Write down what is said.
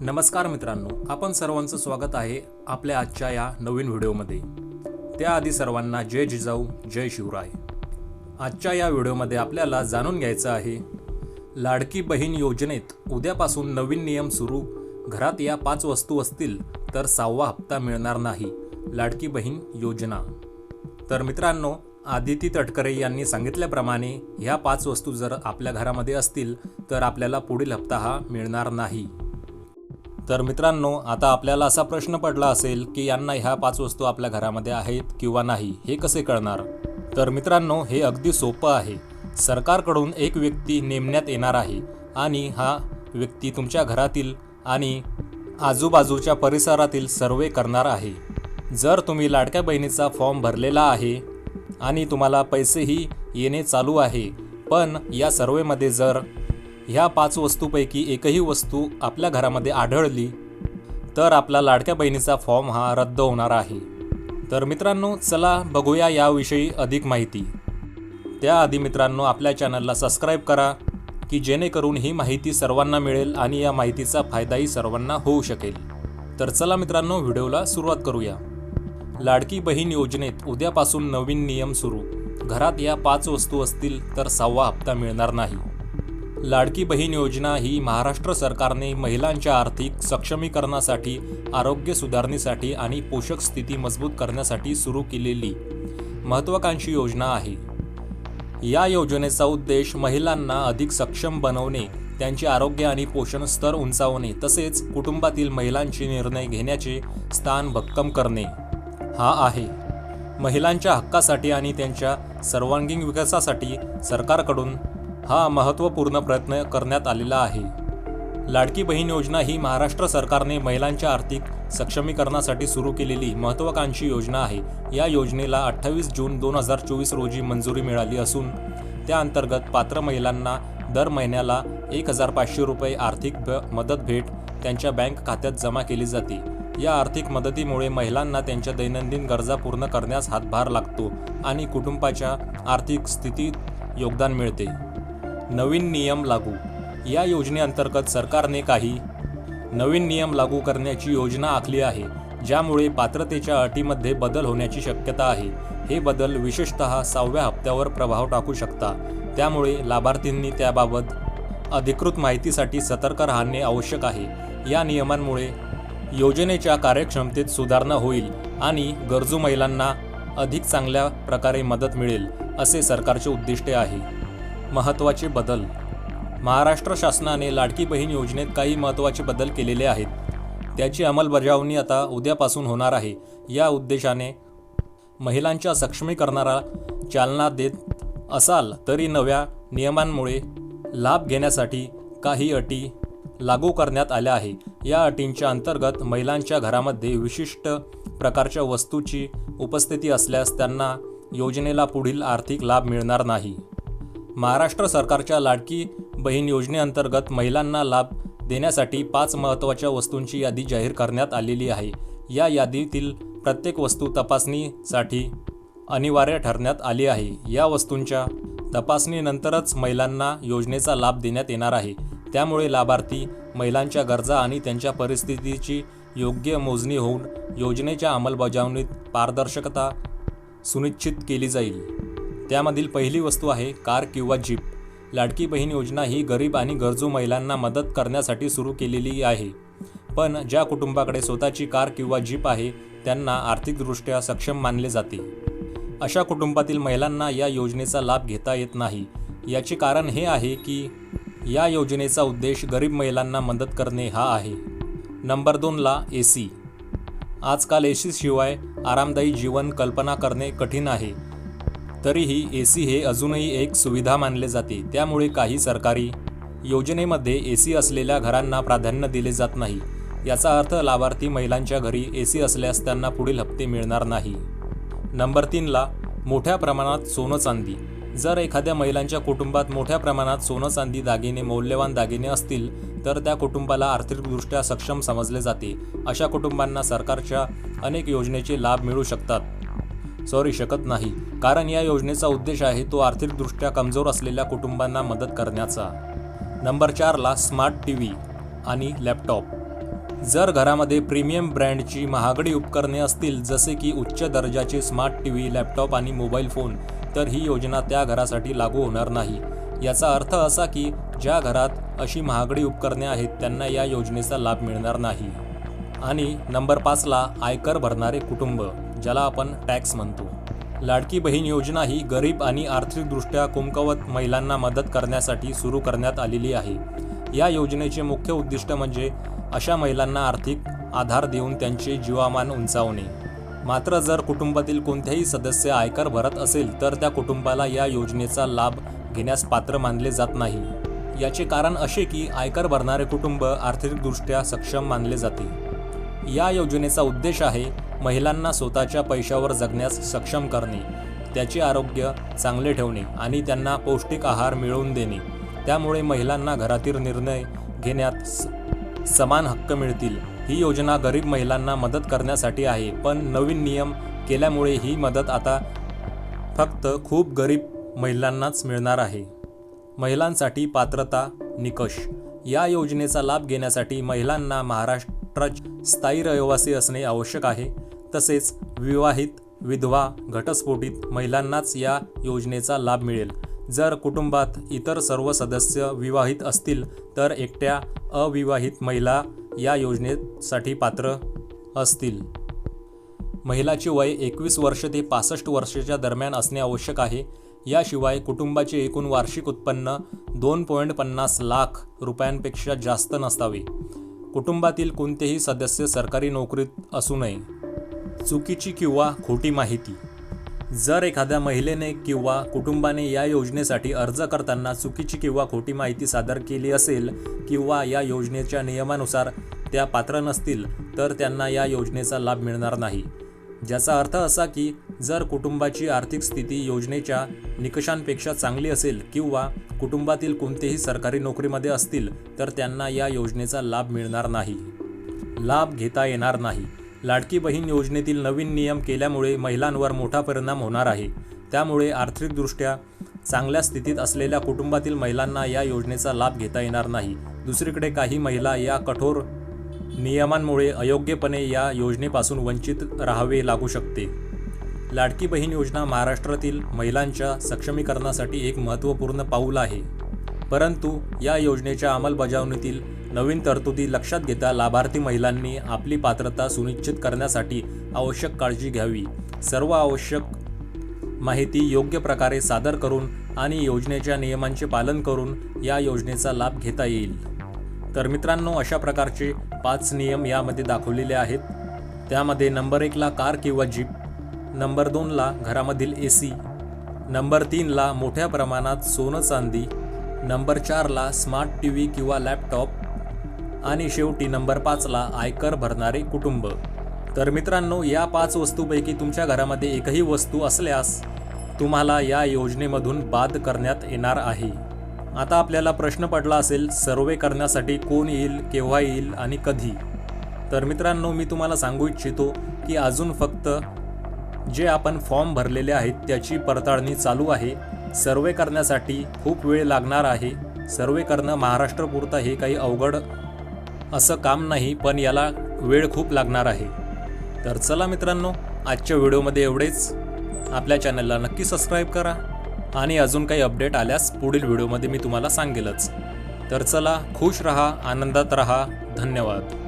नमस्कार मित्रांनो आपण सर्वांचं स्वागत आहे आपल्या आजच्या या नवीन व्हिडिओमध्ये. त्याआधी सर्वांना जय जिजाऊ जय शिवराय. आजच्या या व्हिडिओमध्ये आपल्याला जाणून घ्यायचं आहे लाडकी बहीण योजनेत उद्यापासून नवीन नियम सुरू घरात या पाच वस्तू असतील तर सहावा हप्ता मिळणार नाही लाडकी बहीण योजना. तर मित्रांनो आदिती तटकरे यांनी सांगितल्याप्रमाणे ह्या पाच वस्तू जर आपल्या घरामध्ये असतील तर आपल्याला पुढील हप्ता हा मिळणार नाही. तर मित्रांनो आता आपल्याला असा प्रश्न पडला असेल की यांना ह्या पाच वस्तू आपल्या घरामध्ये आहेत किंवा नाही हे कसे कळणार? तर मित्रांनो हे अगदी सोपं आहे. सरकारकडून एक व्यक्ती नेमण्यात येणार आहे आणि हा व्यक्ती तुमच्या घरातील आणि आजूबाजूच्या परिसरातील सर्वे करणार आहे. जर तुम्ही लाडक्या बहिणीचा फॉर्म भरलेला आहे आणि तुम्हाला पैसेही येणे चालू आहे पण या सर्वेमध्ये जर ह्या पाच वस्तूपैकी एकही वस्तू आपल्या घरामध्ये आढळली तर आपला लाडक्या बहिणीचा फॉर्म हा रद्द होणार आहे. तर मित्रांनो चला बघूया याविषयी अधिक माहिती. त्याआधी मित्रांनो आपल्या चॅनलला सबस्क्राईब करा की जेणेकरून ही माहिती सर्वांना मिळेल आणि या माहितीचा फायदाही सर्वांना होऊ शकेल. तर चला मित्रांनो व्हिडिओला सुरुवात करूया. लाडकी बहीण योजनेत उद्यापासून नवीन नियम सुरू. घरात या पाच वस्तू असतील तर सहावा हप्ता मिळणार नाही. लाडकी बहीण योजना ही महाराष्ट्र सरकारने महिलांच्या आर्थिक सक्षमीकरणासाठी आरोग्य सुधारणेसाठी आणि पोषक स्थिती मजबूत करण्यासाठी सुरू केलेली महत्त्वाकांक्षी योजना आहे. या योजनेचा उद्देश महिलांना अधिक सक्षम बनवणे त्यांचे आरोग्य आणि पोषण स्तर उंचावणे तसेच कुटुंबातील महिलांचे निर्णय घेण्याचे स्थान भक्कम करणे. हा आहे. महिलांच्या हक्कासाठी आणि त्यांच्या सर्वांगीण विकासासाठी सरकारकडून हा महत्त्वपूर्ण प्रयत्न करण्यात आलेला आहे. लाडकी बहीण योजना ही महाराष्ट्र सरकारने महिलांच्या आर्थिक सक्षमीकरणासाठी सुरू केलेली महत्त्वाकांक्षी योजना आहे. या योजनेला अठ्ठावीस जून दोन हजार चोवीस रोजी मंजुरी मिळाली असून त्या अंतर्गत पात्र महिलांना दर महिन्याला एक हजार पाचशे रुपये आर्थिक ब मदत भेट त्यांच्या बँक खात्यात जमा केली जाते. या आर्थिक मदतीमुळे महिलांना त्यांच्या दैनंदिन गरजा पूर्ण करण्यास हातभार लागतो आणि कुटुंबाच्या आर्थिक स्थितीत योगदान मिळते. नवीन नियम लागू. या योजनेअंतर्गत सरकारने काही नवीन नियम लागू करण्याची योजना आखली आहे ज्यामुळे पात्रतेच्या अटीमध्ये बदल होण्याची शक्यता आहे. हे बदल विशेषतः सहाव्या हप्त्यावर प्रभाव टाकू शकता. त्यामुळे लाभार्थींनी त्याबाबत अधिकृत माहितीसाठी सतर्क राहणे आवश्यक आहे. या नियमांमुळे योजनेच्या कार्यक्षमतेत सुधारणा होईल आणि गरजू महिलांना अधिक चांगल्या प्रकारे मदत मिळेल असे सरकारचे उद्दिष्ट आहे. महत्त्वाचे बदल. महाराष्ट्र शासनाने लाडकी बहीण योजनेत काही महत्त्वाचे बदल केलेले आहेत. त्याची अंमलबजावणी आता उद्यापासून होणार आहे. या उद्देशाने महिलांच्या सक्षमीकरणाला चालना देत असाल तरी नव्या नियमांमुळे लाभ घेण्यासाठी काही अटी लागू करण्यात आल्या आहे. या अटींच्या अंतर्गत महिलांच्या घरामध्ये विशिष्ट प्रकारच्या वस्तूची उपस्थिती असल्यास त्यांना योजनेला पुढील आर्थिक लाभ मिळणार नाही. महाराष्ट्र सरकारच्या लाडकी बहीण योजनेअंतर्गत महिलांना लाभ देण्यासाठी पाच महत्त्वाच्या वस्तूंची यादी जाहीर करण्यात आलेली आहे. या यादीतील प्रत्येक वस्तू तपासणीसाठी अनिवार्य ठरण्यात आली आहे. या वस्तूंच्या तपासणीनंतरच महिलांना योजनेचा लाभ देण्यात येणार आहे. त्यामुळे लाभार्थी महिलांच्या गरजा आणि त्यांच्या परिस्थितीची योग्य मोजणी होऊन योजनेच्या अंमलबजावणीत पारदर्शकता सुनिश्चित केली जाईल. त्यामधील पहिली वस्तू आहे कार किंवा जीप. लाडकी बहीण योजना ही गरीब आणि गरजू महिलांना मदत करण्यासाठी सुरू केलेली आहे. पण ज्या कुटुंबाकडे स्वतःची कार किंवा जीप आहे त्यांना आर्थिकदृष्ट्या सक्षम मानले जाते. अशा कुटुंबातील महिलांना या योजनेचा लाभ घेता येत नाही. याचे कारण हे आहे की या योजनेचा उद्देश गरीब महिलांना मदत करणे हा आहे. नंबर दोनला ए सी आजकाल ए सीशिवाय आरामदायी जीवन कल्पना करणे कठीण आहे. तरीही ए सी हे अजूनही एक सुविधा मानले जाते. त्यामुळे काही सरकारी योजनेमध्ये ए सी असलेल्या घरांना प्राधान्य दिले जात नाही. याचा अर्थ लाभार्थी महिलांच्या घरी ए सी असल्यास त्यांना पुढील हप्ते मिळणार नाही. नंबर तीनला मोठ्या प्रमाणात सोनं चांदी. जर एखाद्या महिलांच्या कुटुंबात मोठ्या प्रमाणात सोनं चांदी दागिने मौल्यवान दागिने असतील तर त्या कुटुंबाला आर्थिकदृष्ट्या सक्षम समजले जाते. अशा कुटुंबांना सरकारच्या अनेक योजनेचे लाभ मिळू शकतात. सॉरी शकत नाही. कारण या योजनेचा उद्देश आहे तो आर्थिकदृष्ट्या कमजोर असलेल्या कुटुंबांना मदत करण्याचा. नंबर चारला स्मार्ट टी व्ही आणि लॅपटॉप. जर घरामध्ये प्रीमियम ब्रँडची महागडी उपकरणे असतील जसे की उच्च दर्जाचे स्मार्ट टी व्ही लॅपटॉप आणि मोबाईल फोन तर ही योजना त्या घरासाठी लागू होणार नाही. याचा अर्थ असा की ज्या घरात अशी महागडी उपकरणे आहेत त्यांना या योजनेचा लाभ मिळणार नाही. आणि नंबर पाचला आयकर भरणारे कुटुंब ज्याला आपण टॅक्स म्हणतो. लाडकी बहीण योजना ही गरीब आणि आर्थिकदृष्ट्या कुमकवत महिलांना मदत करण्यासाठी सुरू करण्यात आलेली आहे. या योजनेचे मुख्य उद्दिष्ट म्हणजे अशा महिलांना आर्थिक आधार देऊन त्यांचे जीवामान उंचावणे. मात्र जर कुटुंबातील कोणत्याही सदस्य आयकर भरत असेल तर त्या कुटुंबाला या योजनेचा लाभ घेण्यास पात्र मानले जात नाही. याचे कारण असे की आयकर भरणारे कुटुंब आर्थिकदृष्ट्या सक्षम मानले जाते. या योजनेचा उद्देश आहे महिलांना स्वतःच्या पैशावर जगण्यास सक्षम करणे त्याचे आरोग्य चांगले ठेवणे आणि त्यांना पौष्टिक आहार मिळवून देणे. त्यामुळे महिलांना घरातील निर्णय घेण्यात स- समान हक्क मिळतील. ही योजना गरीब महिलांना मदत करण्यासाठी आहे पण नवीन नियम केल्यामुळे ही मदत आता फक्त खूप गरीब महिलांनाच मिळणार आहे. महिलांसाठी पात्रता निकष. या योजनेचा लाभ घेण्यासाठी महिलांना महाराष्ट्रात स्थायी रहिवासी असणे आवश्यक आहे. तसेच विवाहित विधवा घटस्फोटित महिलांनाच या योजनेचा लाभ मिळेल. जर कुटुंबात इतर सर्व सदस्य विवाहित असतील तर एकट्या अविवाहित महिला या योजनेसाठी पात्र असतील. महिलाचे वय एकवीस वर्ष ते पासष्ट वर्षाच्या दरम्यान असणे आवश्यक आहे. याशिवाय कुटुंबाचे एकूण वार्षिक उत्पन्न दोन पॉईंट पन्नास लाख रुपयांपेक्षा जास्त नसावे. कुटुंबातील कोणतेही सदस्य सरकारी नोकरीत असू नये. चुकीची किंवा खोटी माहिती. जर एखाद्या महिलेने किंवा कुटुंबाने या योजनेसाठी अर्ज करताना चुकीची किंवा खोटी माहिती सादर केली असेल किंवा या योजनेच्या नियमानुसार त्या पात्र नसतील तर त्यांना या योजनेचा लाभ मिळणार नाही. ज्याचा अर्थ असा की जर कुटुंबाची आर्थिक स्थिती योजनेच्या निकषांपेक्षा चांगली असेल किंवा कुटुंबातील कोणतेही सरकारी नोकरीमध्ये असतील तर त्यांना या योजनेचा लाभ मिळणार नाही. लाभ घेता येणार नाही. लाडकी बहीण योजनेतील नवीन नियम केल्यामुळे महिलांवर मोठा परिणाम होणार आहे. त्यामुळे आर्थिकदृष्ट्या चांगल्या स्थितीत असलेल्या कुटुंबातील महिलांना या योजनेचा लाभ घेता येणार नाही. दुसरीकडे काही महिला या कठोर नियमांमुळे अयोग्यपणे या योजनेपासून वंचित राहावे लागू शकते. लाडकी बहीण योजना महाराष्ट्रातील महिलांच्या सक्षमीकरणासाठी एक महत्त्वपूर्ण पाऊल आहे. परंतु या योजनेच्या अंमलबजावणीतील नवीन तरतुदी लक्षात घेता लाभार्थी महिलांनी आपली पात्रता सुनिश्चित करण्यासाठी आवश्यक काळजी घ्यावी. सर्व आवश्यक माहिती योग्य प्रकारे सादर करून आणि योजनेच्या नियमांचे पालन करून या योजनेचा लाभ घेता येईल. तर मित्रांनो अशा प्रकारचे पाच नियम यामध्ये दाखवलेले आहेत. त्यामध्ये नंबर एकला कार किंवा जीप नंबर दोनला घरामधील ए सी नंबर तीनला मोठ्या प्रमाणात सोनं चांदी नंबर चारला स्मार्ट टी व्ही किंवा लॅपटॉप आणि शेवटी नंबर पाचला आयकर भरणारे कुटुंब. तर मित्रांनो या पाच वस्तूपैकी तुमच्या घरामध्ये एकही वस्तू असल्यास तुम्हाला या योजनेमधून बाद करण्यात येणार आहे. आता आपल्याला प्रश्न पडला असेल सर्वे करण्यासाठी कोण येईल केव्हा येईल आणि कधी? तर मित्रांनो मी तुम्हाला सांगू इच्छितो की अजून फक्त जे आपण फॉर्म भरलेले आहेत त्याची पडताळणी चालू आहे. सर्वे करण्यासाठी खूप वेळ लागणार आहे. सर्वे करणं महाराष्ट्रपुरतं हे काही अवघड असं काम नाही पण याला वेळ खूप लागणार आहे. तर चला मित्रांनो आजच्या व्हिडिओमध्ये एवढेच. आपल्या चॅनलला नक्की सबस्क्राईब करा. आणि अजून काही अपडेट आल्यास पुढील व्हिडिओमध्ये मी तुम्हाला सांगेलच. तर चला खुश रहा आनंदात रहा. धन्यवाद.